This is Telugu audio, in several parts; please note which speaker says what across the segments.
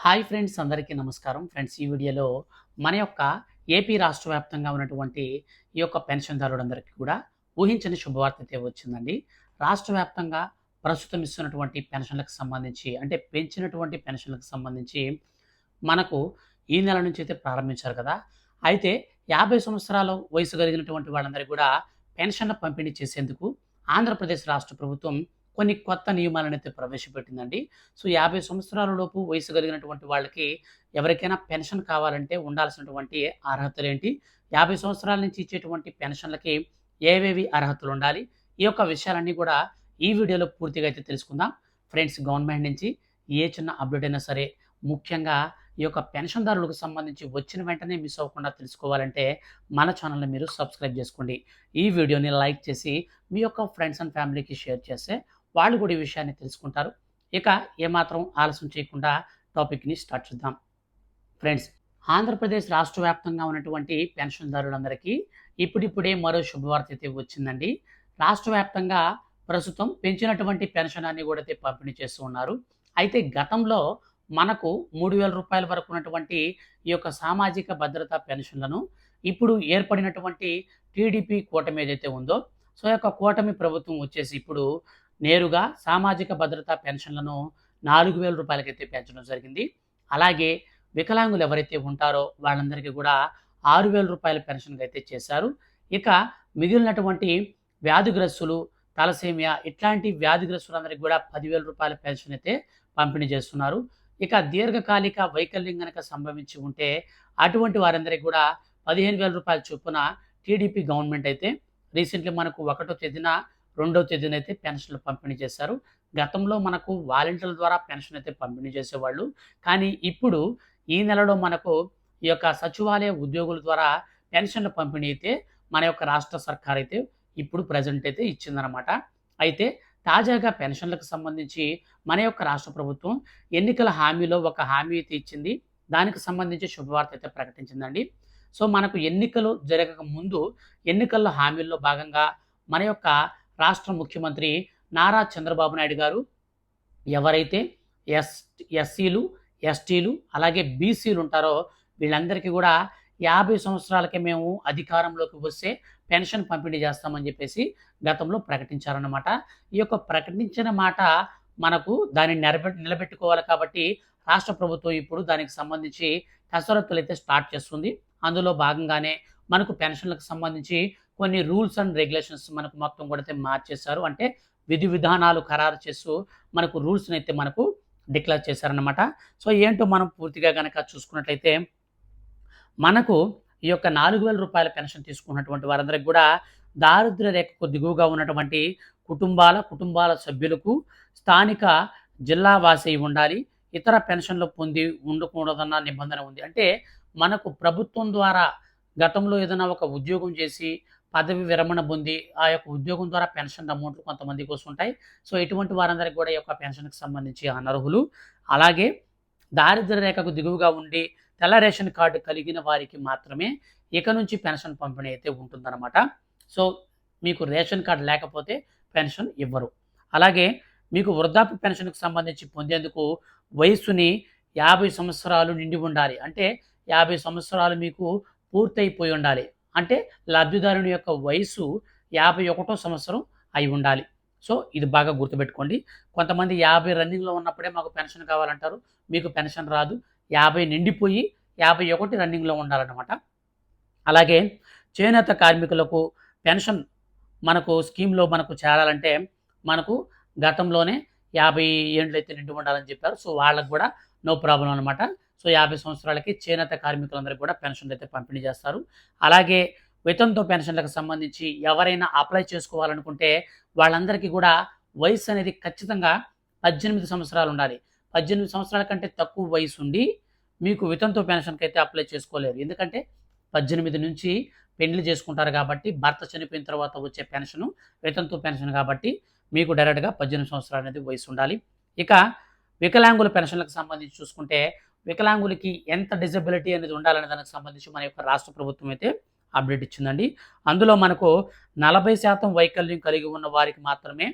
Speaker 1: హాయ్ ఫ్రెండ్స్ అందరికీ నమస్కారం. ఫ్రెండ్స్ ఈ వీడియోలో మన యొక్క ఏపీ రాష్ట్ర వ్యాప్తంగా ఉన్నటువంటి ఈ యొక్క పెన్షన్దారులందరికీ కూడా ఊహించని శుభవార్త అయితే వచ్చిందండి. రాష్ట్ర వ్యాప్తంగా ప్రస్తుతం ఇస్తున్నటువంటి పెన్షన్లకు సంబంధించి అంటే పెంచినటువంటి పెన్షన్లకు సంబంధించి మనకు ఈ నెల నుంచి అయితే ప్రారంభించారు కదా. అయితే యాభై సంవత్సరాల వయసు కలిగినటువంటి వాళ్ళందరికీ కూడా పెన్షన్ల పంపిణీ చేసేందుకు ఆంధ్రప్రదేశ్ రాష్ట్ర ప్రభుత్వం కొన్ని కొత్త నియమాలను అయితే ప్రవేశపెట్టిందండి. సో యాభై సంవత్సరాల లోపు వయసు కలిగినటువంటి వాళ్ళకి ఎవరికైనా పెన్షన్ కావాలంటే ఉండాల్సినటువంటి అర్హతలు ఏంటి యాభై సంవత్సరాల నుంచి ఇచ్చేటువంటి పెన్షన్లకి ఏవేవి అర్హతలు ఉండాలి ఈ యొక్క విషయాలన్నీ కూడా ఈ వీడియోలో పూర్తిగా అయితే తెలుసుకుందాం. ఫ్రెండ్స్ గవర్నమెంట్ నుంచి ఏ చిన్న అప్డేట్ అయినా సరే ముఖ్యంగా ఈ యొక్క పెన్షన్దారులకు సంబంధించి వచ్చిన వెంటనే మిస్ అవ్వకుండా తెలుసుకోవాలంటే మన ఛానల్ని మీరు సబ్స్క్రైబ్ చేసుకోండి. ఈ వీడియోని లైక్ చేసి మీ యొక్క ఫ్రెండ్స్ అండ్ ఫ్యామిలీకి షేర్ చేస్తే వాళ్ళు కూడా ఈ విషయాన్ని తెలుసుకుంటారు. ఇక ఏమాత్రం ఆలస్యం చేయకుండా టాపిక్ని స్టార్ట్ చేద్దాం. ఫ్రెండ్స్ ఆంధ్రప్రదేశ్ రాష్ట్ర వ్యాప్తంగా ఉన్నటువంటి పెన్షన్దారులందరికీ ఇప్పుడిప్పుడే మరో శుభవార్త అయితే వచ్చిందండి. రాష్ట్ర వ్యాప్తంగా ప్రస్తుతం పెంచినటువంటి పెన్షన్ అన్ని కూడా అయితే పంపిణీ చేస్తూ ఉన్నారు. అయితే గతంలో మనకు మూడు వేల రూపాయల వరకు ఉన్నటువంటి ఈ యొక్క సామాజిక భద్రత పెన్షన్లను ఇప్పుడు ఏర్పడినటువంటి టీడీపీ కూటమి ఏదైతే ఉందో సో ఈ యొక్క కూటమి ప్రభుత్వం వచ్చేసి ఇప్పుడు నేరుగా సామాజిక భద్రత పెన్షన్లను నాలుగు వేల రూపాయలకైతే పెంచడం జరిగింది. అలాగే వికలాంగులు ఎవరైతే ఉంటారో వాళ్ళందరికీ కూడా ఆరు వేల రూపాయల పెన్షన్గా అయితే చేశారు. ఇక మిగిలినటువంటి వ్యాధిగ్రస్తులు తలసేమియా ఇట్లాంటి వ్యాధిగ్రస్తులందరికీ కూడా పదివేల రూపాయల పెన్షన్ అయితే పంపిణీ చేస్తున్నారు. ఇక దీర్ఘకాలిక వైకల్యం కనుక సంభవించి ఉంటే అటువంటి వారందరికీ కూడా పదిహేను వేల రూపాయల చొప్పున టీడీపీ గవర్నమెంట్ అయితే రీసెంట్లీ మనకు ఒకటో తేదీన రెండవ తేదీన అయితే పెన్షన్లు పంపిణీ చేశారు. గతంలో మనకు వాలంటీర్ల ద్వారా పెన్షన్ అయితే పంపిణీ చేసేవాళ్ళు. కానీ ఇప్పుడు ఈ నెలలో మనకు ఈ యొక్క సచివాలయ ఉద్యోగుల ద్వారా పెన్షన్ల పంపిణీ అయితే మన యొక్క రాష్ట్ర సర్కార్ అయితే ఇప్పుడు ప్రజెంట్ అయితే ఇచ్చిందనమాట అయితే తాజాగా పెన్షన్లకు సంబంధించి మన యొక్క రాష్ట్ర ప్రభుత్వం ఎన్నికల హామీలో ఒక హామీ అయితే ఇచ్చింది. దానికి సంబంధించి శుభవార్త అయితే ప్రకటించిందండి. సో మనకు ఎన్నికలు జరగక ముందు ఎన్నికల్లో హామీల్లో భాగంగా మన యొక్క రాష్ట్ర ముఖ్యమంత్రి నారా చంద్రబాబు నాయుడు గారు ఎవరైతే ఎస్ ఎస్సీలు ఎస్టీలు అలాగే బీసీలు ఉంటారో వీళ్ళందరికీ కూడా యాభై సంవత్సరాలకే మేము అధికారంలోకి వస్తే పెన్షన్ పంపిణీ చేస్తామని చెప్పేసి గతంలో ప్రకటించారన్నమాట. ఈ యొక్క ప్రకటించిన మాట మనకు దాన్ని నిలబె నిలబెట్టుకోవాలి కాబట్టి రాష్ట్ర ప్రభుత్వం ఇప్పుడు దానికి సంబంధించి కసరత్తులు అయితే స్టార్ట్ చేస్తుంది. అందులో భాగంగానే మనకు పెన్షన్లకు సంబంధించి కొన్ని రూల్స్ అండ్ రెగ్యులేషన్స్ మనకు మొత్తం కూడా అయితే మార్చేశారు. అంటే విధి విధానాలు ఖరారు చేస్తూ మనకు రూల్స్ని అయితే మనకు డిక్లేర్ చేశారనమాట సో ఏంటో మనం పూర్తిగా కనుక చూసుకున్నట్లయితే మనకు ఈ యొక్క నాలుగు వేల రూపాయల పెన్షన్ తీసుకున్నటువంటి వారందరికి కూడా దారిద్ర్య రేఖకు దిగువగా ఉన్నటువంటి కుటుంబాల కుటుంబాల సభ్యులకు స్థానిక జిల్లా వాసి ఉండాలి. ఇతర పెన్షన్లు పొంది ఉండకూడదన్న నిబంధన ఉంది. అంటే మనకు ప్రభుత్వం ద్వారా గతంలో ఏదైనా ఒక ఉద్యోగం చేసి పదవి విరమణ పొంది ఆ యొక్క ఉద్యోగం ద్వారా పెన్షన్ అమౌంట్లు కొంతమందికి వస్తుంటాయి సో ఇటువంటి వారందరికీ కూడా ఈ యొక్క పెన్షన్కి సంబంధించి అనర్హులు. అలాగే దారిద్ర్య రేఖకు దిగువగా ఉండి తెల్ల రేషన్ కార్డు కలిగిన వారికి మాత్రమే ఇక నుంచి పెన్షన్ పంపిణీ అయితే ఉంటుందన్నమాట. సో మీకు రేషన్ కార్డు లేకపోతే పెన్షన్ ఇవ్వరు. అలాగే మీకు వృద్ధాప్య పెన్షన్కు సంబంధించి పొందేందుకు వయస్సుని యాభై సంవత్సరాలు నిండి ఉండాలి. అంటే యాభై సంవత్సరాలు మీకు పూర్తయిపోయి ఉండాలి. అంటే లబ్ధిదారుని యొక్క వయసు యాభై ఒకటో సంవత్సరం అయి ఉండాలి. సో ఇది బాగా గుర్తుపెట్టుకోండి. కొంతమంది యాభై రన్నింగ్లో ఉన్నప్పుడే మాకు పెన్షన్ కావాలంటారు. మీకు పెన్షన్ రాదు. యాభై నిండిపోయి యాభై ఒకటి రన్నింగ్లో ఉండాలన్నమాట. అలాగే చేనేత కార్మికులకు పెన్షన్ మనకు స్కీమ్లో మనకు చేరాలంటే మనకు గతంలోనే యాభై ఏండ్లు అయితే నిండి ఉండాలని చెప్పారు. సో వాళ్ళకు కూడా నో ప్రాబ్లం అనమాట సో యాభై సంవత్సరాలకి చేనేత కార్మికులందరికీ కూడా పెన్షన్లు అయితే పంపిణీ చేస్తారు. అలాగే వేతనంతో పెన్షన్లకు సంబంధించి ఎవరైనా అప్లై చేసుకోవాలనుకుంటే వాళ్ళందరికీ కూడా వయసు అనేది ఖచ్చితంగా పద్దెనిమిది సంవత్సరాలు ఉండాలి. పద్దెనిమిది సంవత్సరాల కంటే తక్కువ వయసు ఉండి మీకు వితంతు పెన్షన్కి అయితే అప్లై చేసుకోలేరు. ఎందుకంటే పద్దెనిమిది నుంచి పెళ్ళి చేసుకుంటారు కాబట్టి భర్త చనిపోయిన తర్వాత వచ్చే పెన్షను వితంతు పెన్షన్ కాబట్టి మీకు డైరెక్ట్గా పద్దెనిమిది సంవత్సరాలు అనేది వయసు ఉండాలి. ఇక వికలాంగుల పెన్షన్లకు సంబంధించి చూసుకుంటే వికలాంగులకి ఎంత డిజబిలిటీ అనేది ఉండాలనే దానికి సంబంధించి మన యొక్క రాష్ట్ర ప్రభుత్వం అయితే అప్డేట్ ఇచ్చిందండి. అందులో మనకు నలభై శాతం వైకల్యం కలిగి ఉన్న వారికి మాత్రమే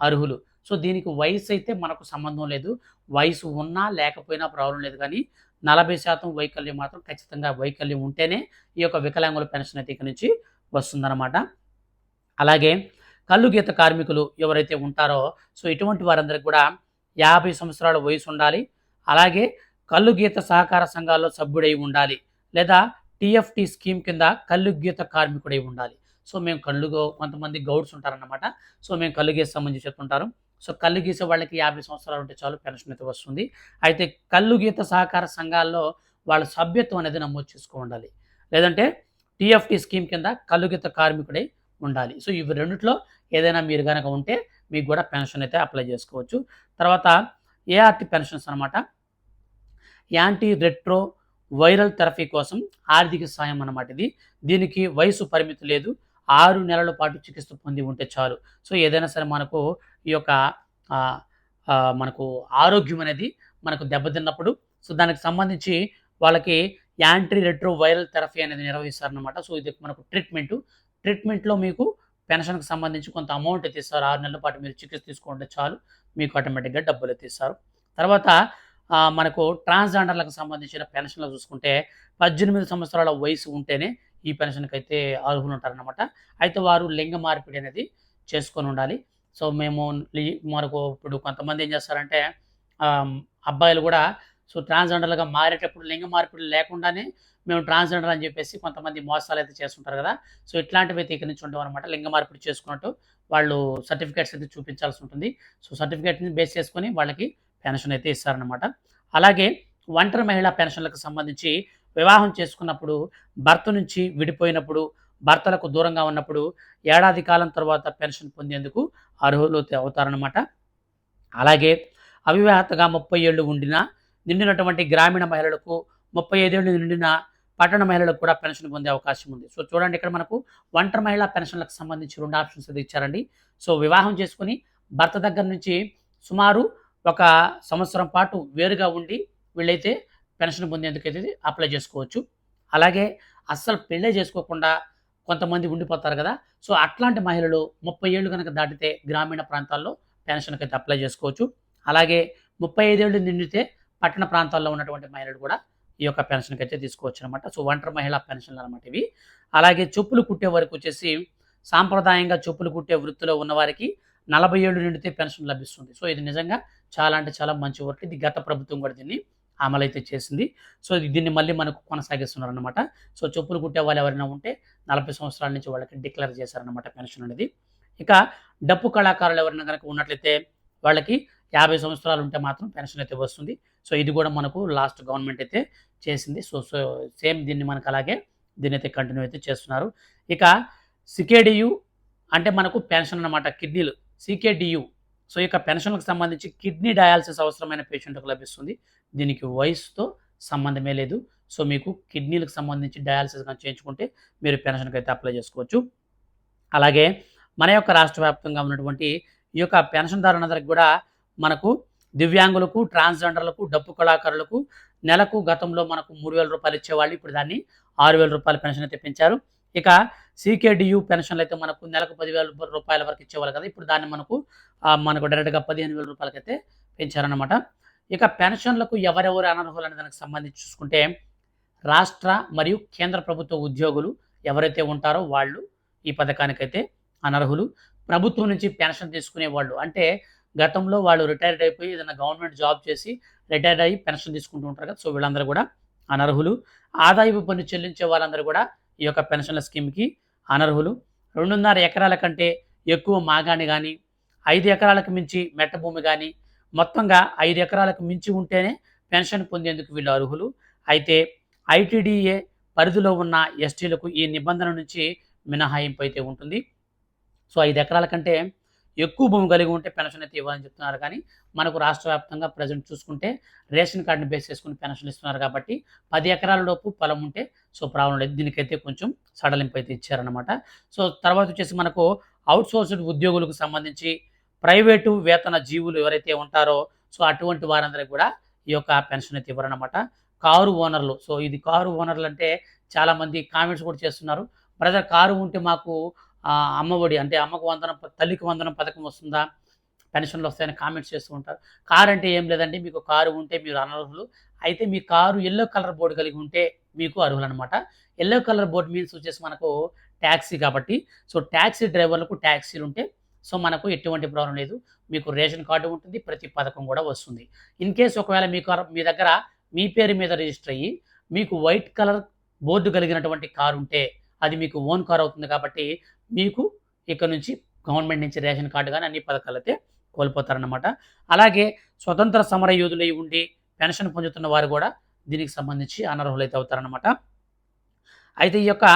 Speaker 1: అర్హులు. సో దీనికి వయసు అయితే మనకు సంబంధం లేదు. వయసు ఉన్నా లేకపోయినా ప్రాబ్లం లేదు. కానీ నలభై శాతం వైకల్యం మాత్రం ఖచ్చితంగా వైకల్యం ఉంటేనే ఈ యొక్క వికలాంగుల పెన్షన్ అయితే ఇక నుంచి వస్తుందన్నమాట. అలాగే కళ్ళు గీత కార్మికులు ఎవరైతే ఉంటారో సో ఇటువంటి వారందరికి కూడా యాభై సంవత్సరాల వయసు ఉండాలి. అలాగే కళ్ళు గీత సహకార సంఘాల్లో సభ్యుడై ఉండాలి లేదా టీఎఫ్టీ స్కీమ్ కింద కళ్ళు గీత కార్మికుడై ఉండాలి. సో మేము కళ్ళు కొంతమంది గౌడ్స్ ఉంటారన్నమాట. సో మేము కళ్ళు గీత సంబంధించి చెప్తుంటారు. సో కళ్ళు గీసే వాళ్ళకి యాభై సంవత్సరాలు ఉంటే చాలు పెన్షన్ అయితే వస్తుంది. అయితే కళ్ళు గీత సహకార సంఘాల్లో వాళ్ళ సభ్యత్వం అనేది నమోదు చేసుకో ఉండాలి. లేదంటే టీఎఫ్టీ స్కీమ్ కింద కళ్ళు గీత కార్మికుడై ఉండాలి. సో ఇవి రెండిట్లో ఏదైనా మీరు కనుక ఉంటే మీకు కూడా పెన్షన్ అయితే అప్లై చేసుకోవచ్చు. తర్వాత ఏఆర్టీ పెన్షన్స్ అనమాట యాంటీ రెట్రో వైరల్ థెరపీ కోసం ఆర్థిక సాయం అన్నమాట ఇది. దీనికి వయసు పరిమితి లేదు. ఆరు నెలల పాటు చికిత్స పొంది ఉంటే చాలు. సో ఏదైనా సరే మనకు ఈ యొక్క మనకు ఆరోగ్యం అనేది మనకు దెబ్బతిన్నప్పుడు సో దానికి సంబంధించి వాళ్ళకి యాంటీ రెట్రో వైరల్ థెరపీ అనేది నిర్వహిస్తారనమాట సో ఇది మనకు ట్రీట్మెంట్. ట్రీట్మెంట్లో మీకు పెన్షన్కి సంబంధించి కొంత అమౌంట్ తీస్తారు ఆరు నెలల పాటు మీరు చికిత్స తీసుకుంటే చాలు. మీకు ఆటోమేటిక్గా డబ్బులు తీస్తారు తర్వాత మనకు ట్రాన్స్జెండర్లకు సంబంధించిన పెన్షన్లు చూసుకుంటే పద్దెనిమిది సంవత్సరాల వయసు ఉంటేనే ఈ పెన్షన్కి అయితే అర్హులు ఉంటారనమాట అయితే వారు లింగ మార్పిడి అనేది చేసుకొని ఉండాలి. సో మేము మనకు ఇప్పుడు కొంతమంది ఏం చేస్తారంటే అబ్బాయిలు కూడా సో ట్రాన్స్జెండర్లుగా మారేటప్పుడు లింగ మార్పిడి లేకుండానే మేము ట్రాన్స్జెండర్ అని చెప్పేసి కొంతమంది మోసాలు అయితే చేస్తుంటారు కదా. సో ఇట్లాంటివి అయితే ఇక్కడి నుంచి ఉండవు అనమాట లింగ మార్పిడి చేసుకున్నట్టు వాళ్ళు సర్టిఫికేట్స్ అయితే చూపించాల్సి ఉంటుంది. సో సర్టిఫికేట్ని బేస్ చేసుకొని వాళ్ళకి పెన్షన్ అయితే ఇస్తారనమాట అలాగే ఒంటరి మహిళా పెన్షన్లకు సంబంధించి వివాహం చేసుకున్నప్పుడు భర్త నుంచి విడిపోయినప్పుడు భర్తలకు దూరంగా ఉన్నప్పుడు ఏడాది కాలం తర్వాత పెన్షన్ పొందేందుకు అర్హులు అవుతారనమాట అలాగే అవివాహతగా ముప్పై ఏళ్ళు ఉండిన నిండినటువంటి గ్రామీణ మహిళలకు ముప్పై ఐదేళ్ళు నిండిన పట్టణ మహిళలకు కూడా పెన్షన్ పొందే అవకాశం ఉంది. సో చూడండి ఇక్కడ మనకు ఒంటరి మహిళా పెన్షన్లకు సంబంధించి రెండు ఆప్షన్స్ అయితే ఇచ్చారండి. సో వివాహం చేసుకుని భర్త దగ్గర నుంచి సుమారు ఒక సంవత్సరం పాటు వేరుగా ఉండి వీళ్ళైతే పెన్షన్ పొందేందుకు అయితే అప్లై చేసుకోవచ్చు. అలాగే అస్సలు పెళ్ళే చేసుకోకుండా కొంతమంది ఉండిపోతారు కదా. సో అట్లాంటి మహిళలు ముప్పై ఏళ్ళు కనుక దాటితే గ్రామీణ ప్రాంతాల్లో పెన్షన్కి అయితే అప్లై చేసుకోవచ్చు. అలాగే ముప్పై ఐదేళ్ళు నిండితే పట్టణ ప్రాంతాల్లో ఉన్నటువంటి మహిళలు కూడా ఈ యొక్క పెన్షన్కి అయితే తీసుకోవచ్చు అనమాట సో ఒంటరి మహిళా పెన్షన్లు అనమాట ఇవి. అలాగే చెప్పులు కుట్టే వరకు వచ్చేసి సాంప్రదాయంగా చెప్పులు కుట్టే వృత్తిలో ఉన్నవారికి నలభై ఏళ్ళు నిండితే పెన్షన్ లభిస్తుంది. సో ఇది నిజంగా చాలా అంటే చాలా మంచి వర్క్. ఇది గత ప్రభుత్వం కూడా దీన్ని అమలైతే చేసింది. సో ఇది దీన్ని మళ్ళీ మనకు కొనసాగిస్తున్నారు అనమాట సో చెప్పులు కుట్టే వాళ్ళు ఎవరైనా ఉంటే నలభై సంవత్సరాల నుంచి వాళ్ళకి డిక్లేర్ చేశారనమాట పెన్షన్ అనేది. ఇక డప్పు కళాకారులు ఎవరైనా కనుక ఉన్నట్లయితే వాళ్ళకి యాభై సంవత్సరాలు ఉంటే మాత్రం పెన్షన్ అయితే వస్తుంది. సో ఇది కూడా మనకు లాస్ట్ గవర్నమెంట్ అయితే చేసింది. సో సో సేమ్ దీన్ని మనకు అలాగే దీన్ని అయితే కంటిన్యూ అయితే చేస్తున్నారు. ఇక సికేడియు అంటే మనకు పెన్షన్ అన్నమాట. కిడ్నీలు. సీకేడియు సో యొక్క పెన్షన్లకు సంబంధించి కిడ్నీ డయాలసిస్ అవసరమైన పేషెంట్కు లభిస్తుంది. దీనికి వయసుతో సంబంధమే లేదు. సో మీకు కిడ్నీలకు సంబంధించి డయాలసిస్ కానీ చేయించుకుంటే మీరు పెన్షన్కి అయితే అప్లై చేసుకోవచ్చు. అలాగే మన యొక్క రాష్ట్ర వ్యాప్తంగా ఉన్నటువంటి ఈ యొక్క పెన్షన్దారులందరికీ కూడా మనకు దివ్యాంగులకు ట్రాన్స్జెండర్లకు డప్పు కళాకారులకు నెలకు గతంలో మనకు మూడు వేల రూపాయలు ఇచ్చేవాళ్ళు. ఇప్పుడు దాన్ని ఆరు వేల రూపాయల పెన్షన్ అయితే పెంచారు. ఇక సీకేడియు పెన్షన్లు అయితే మనకు నెలకు పదివేల రూపాయల వరకు ఇచ్చేవాళ్ళు కదా. ఇప్పుడు దాన్ని మనకు మనకు డైరెక్ట్గా పదిహేను వేల రూపాయలకైతే పెంచారనమాట ఇక పెన్షన్లకు ఎవరెవరు అనర్హులు అనే దానికి సంబంధించి చూసుకుంటే రాష్ట్ర మరియు కేంద్ర ప్రభుత్వ ఉద్యోగులు ఎవరైతే ఉంటారో వాళ్ళు ఈ పథకానికైతే అనర్హులు. ప్రభుత్వం నుంచి పెన్షన్ తీసుకునే వాళ్ళు అంటే గతంలో వాళ్ళు రిటైర్డ్ అయిపోయి ఏదైనా గవర్నమెంట్ జాబ్ చేసి రిటైర్డ్ అయ్యి పెన్షన్ తీసుకుంటూ ఉంటారు కదా. సో వీళ్ళందరూ కూడా అనర్హులు. ఆదాయపు పన్ను చెల్లించే వాళ్ళందరూ కూడా ఈ యొక్క పెన్షన్ల స్కీమ్కి అనర్హులు. రెండున్నర ఎకరాల కంటే ఎక్కువ మాగాణి కానీ ఐదు ఎకరాలకు మించి మెట్ట భూమి కానీ మొత్తంగా ఐదు ఎకరాలకు మించి ఉంటేనే పెన్షన్ పొందేందుకు వీళ్ళు అర్హులు. అయితే ఐటీడీఏ పరిధిలో ఉన్న ఎస్టీలకు ఈ నిబంధన నుంచి మినహాయింపు అయితే ఉంటుంది. సో ఐదు ఎకరాల కంటే ఎక్కువ భూమి కలిగి ఉంటే పెన్షన్ అయితే ఇవ్వాలని చెప్తున్నారు. కానీ మనకు రాష్ట్ర వ్యాప్తంగా ప్రజెంట్ చూసుకుంటే రేషన్ కార్డుని బేస్ చేసుకుని పెన్షన్ ఇస్తున్నారు కాబట్టి పది ఎకరాల లోపు పొలం ఉంటే సో ప్రాబ్లం లేదు. దీనికైతే కొంచెం సడలింపు అయితే ఇచ్చారనమాట సో తర్వాత వచ్చేసి మనకు అవుట్సోర్స్డ్ ఉద్యోగులకు సంబంధించి ప్రైవేటు వేతన జీవులు ఎవరైతే ఉంటారో సో అటువంటి వారందరికీ కూడా ఈ యొక్క పెన్షన్ అయితే ఇవ్వరనమాట కారు ఓనర్లు సో ఇది కారు ఓనర్లు అంటే చాలామంది కామెంట్స్ కూడా చేస్తున్నారు. బ్రదర్ కారు ఉంటే మాకు అమ్మఒడి అంటే అమ్మకు వందనం తల్లికి వందనం పథకం వస్తుందా? పెన్షన్లు వస్తాయని కామెంట్స్ చేస్తూ ఉంటారు. కారు అంటే ఏం లేదండి మీకు కారు ఉంటే మీరు అనర్హులు. అయితే మీ కారు ఎల్లో కలర్ బోర్డు కలిగి ఉంటే మీకు అర్హులు అనమాట ఎల్లో కలర్ బోర్డు మీన్స్ వచ్చేసి మనకు ట్యాక్సీ కాబట్టి సో ట్యాక్సీ డ్రైవర్లకు ట్యాక్సీలు ఉంటే సో మనకు ఎటువంటి ప్రాబ్లం లేదు. మీకు రేషన్ కార్డు ఉంటుంది ప్రతి పథకం కూడా వస్తుంది. ఇన్ కేస్ ఒకవేళ మీ మీ దగ్గర మీ పేరు మీద రిజిస్టర్ అయ్యి మీకు వైట్ కలర్ బోర్డు కలిగినటువంటి కారు ఉంటే అది మీకు ఓన్ కార్ అవుతుంది కాబట్టి మీకు ఇక్కడ నుంచి గవర్నమెంట్ నుంచి రేషన్ కార్డు కానీ అన్ని పథకాలు అయితే కోల్పోతారన్నమాట. అలాగే స్వతంత్ర సమర యోధులై ఉండి పెన్షన్ పొందుతున్న వారు కూడా దీనికి సంబంధించి అనర్హులైతే అవుతారన్నమాట. అయితే ఈ యొక్క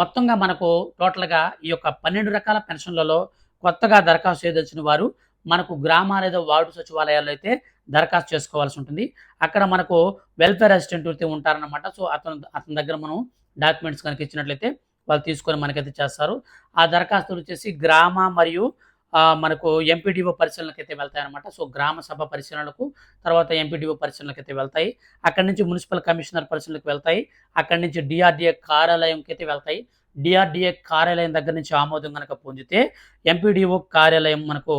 Speaker 1: మొత్తంగా మనకు టోటల్గా ఈ యొక్క పన్నెండు రకాల పెన్షన్లలో కొత్తగా దరఖాస్తు చేయదలిచిన వారు మనకు గ్రామ లేదా వార్డు సచివాలయాల్లో అయితే దరఖాస్తు చేసుకోవాల్సి ఉంటుంది. అక్కడ మనకు వెల్ఫేర్ అసిస్టెంట్ అయితే ఉంటారన్నమాట. సో అతను అతని దగ్గర మనం డాక్యుమెంట్స్ కనుక ఇచ్చినట్లయితే వాళ్ళు తీసుకొని మనకైతే చేస్తారు. ఆ దరఖాస్తులు వచ్చేసి గ్రామ మరియు మనకు ఎంపీడీఓ పరిశీలనకు అయితే వెళ్తాయన్నమాట. సో గ్రామ సభ పరిశీలనలకు తర్వాత ఎంపీడీఓ పరిశీలనకు అయితే వెళ్తాయి. అక్కడి నుంచి మున్సిపల్ కమిషనర్ పరిశీలనకు వెళ్తాయి. అక్కడి నుంచి డిఆర్డీఏ కార్యాలయంకి అయితే వెళ్తాయి. డిఆర్డిఏ కార్యాలయం దగ్గర నుంచి ఆమోదం కనుక పొందితే ఎంపీడీఓ కార్యాలయం మనకు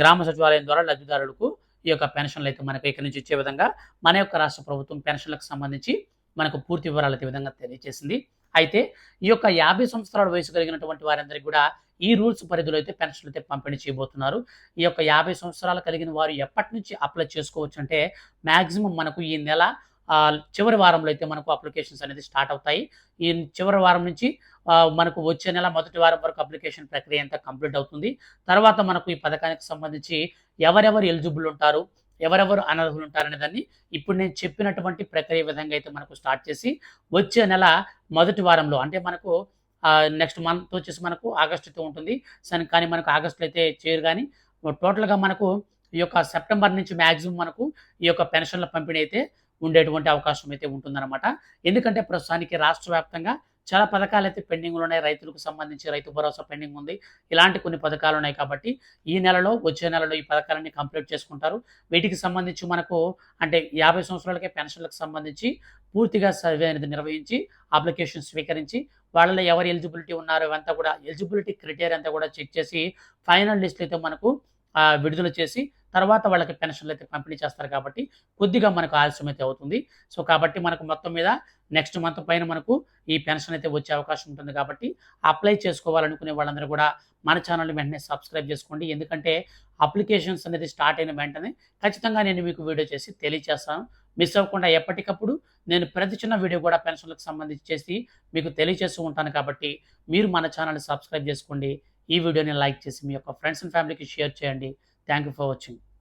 Speaker 1: గ్రామ సచివాలయం ద్వారా లబ్ధిదారులకు ఈ యొక్క పెన్షన్లు అయితే మనకు ఇక్కడ నుంచి ఇచ్చే విధంగా మన యొక్క రాష్ట్ర ప్రభుత్వం పెన్షన్లకు సంబంధించి మనకు పూర్తి వివరాలు అయితే విధంగా తెలియజేసింది అయితే ఈ యొక్క యాభై సంవత్సరాల వయసు కలిగినటువంటి వారందరికీ కూడా ఈ రూల్స్ పరిధిలో అయితే పెన్షన్లు అయితే పంపిణీ చేయబోతున్నారు. ఈ యొక్క యాభై సంవత్సరాలు కలిగిన వారు ఎప్పటి నుంచి అప్లై చేసుకోవచ్చు అంటే మ్యాక్సిమం మనకు ఈ నెల చివరి వారంలో అయితే మనకు అప్లికేషన్స్ అనేది స్టార్ట్ అవుతాయి. ఈ చివరి వారం నుంచి మనకు వచ్చే నెల మొదటి వారం వరకు అప్లికేషన్ ప్రక్రియ అంతా కంప్లీట్ అవుతుంది. తర్వాత మనకు ఈ పథకానికి సంబంధించి ఎవరెవరు ఎలిజిబుల్ ఉంటారు ఎవరెవరు అనర్హులు ఉంటారనే దాన్ని ఇప్పుడు నేను చెప్పినటువంటి ప్రక్రియ విధంగా అయితే మనకు స్టార్ట్ చేసి వచ్చే నెల మొదటి వారంలో అంటే మనకు నెక్స్ట్ మంత్ వచ్చేసి మనకు ఆగస్ట్ అయితే ఉంటుంది. సరే కానీ మనకు ఆగస్టులో అయితే చేయరు కానీ టోటల్గా మనకు ఈ యొక్క సెప్టెంబర్ నుంచి మ్యాక్సిమం మనకు ఈ యొక్క పెన్షన్ల పంపిణీ అయితే ఉండేటువంటి అవకాశం అయితే ఉంటుందన్నమాట. ఎందుకంటే ప్రస్తుతానికి రాష్ట్ర వ్యాప్తంగా చాలా పథకాలు అయితే పెండింగ్లు ఉన్నాయి రైతులకు సంబంధించి రైతు భరోసా పెండింగ్ ఉంది ఇలాంటి కొన్ని పథకాలు ఉన్నాయి కాబట్టి ఈ నెలలో వచ్చే నెలలో ఈ పథకాలన్నీ కంప్లీట్ చేసుకుంటారు. వీటికి సంబంధించి మనకు అంటే యాభై సంవత్సరాలకే పెన్షన్లకు సంబంధించి పూర్తిగా సర్వే అనేది నిర్వహించి అప్లికేషన్ స్వీకరించి వాళ్ళలో ఎవరు ఎలిజిబిలిటీ ఉన్నారో ఇవంతా కూడా ఎలిజిబిలిటీ క్రైటీరియా అంతా కూడా చెక్ చేసి ఫైనల్ లిస్ట్లు అయితే మనకు విడుదల చేసి తర్వాత వాళ్ళకి పెన్షన్లు అయితే పంపిణీ చేస్తారు కాబట్టి కొద్దిగా మనకు ఆలస్యం అయితే అవుతుంది. సో కాబట్టి మనకు మొత్తం మీద నెక్స్ట్ మంత్ పైన మనకు ఈ పెన్షన్ అయితే వచ్చే అవకాశం ఉంటుంది కాబట్టి అప్లై చేసుకోవాలనుకునే వాళ్ళందరూ కూడా మన ఛానల్ని వెంటనే సబ్స్క్రైబ్ చేసుకోండి. ఎందుకంటే అప్లికేషన్స్ అనేది స్టార్ట్ అయిన వెంటనే ఖచ్చితంగా నేను మీకు వీడియో చేసి తెలియజేస్తాను మిస్ అవ్వకుండా ఎప్పటికప్పుడు నేను ప్రతి చిన్న వీడియో కూడా పెన్షన్లకు సంబంధించి చేసి మీకు తెలియజేస్తూ ఉంటాను కాబట్టి మీరు మన ఛానల్ని సబ్స్క్రైబ్ చేసుకోండి. ఈ వీడియోని లైక్ చేసి మీ యొక్క ఫ్రెండ్స్ అండ్ ఫ్యామిలీకి షేర్ చేయండి. Thank you for watching.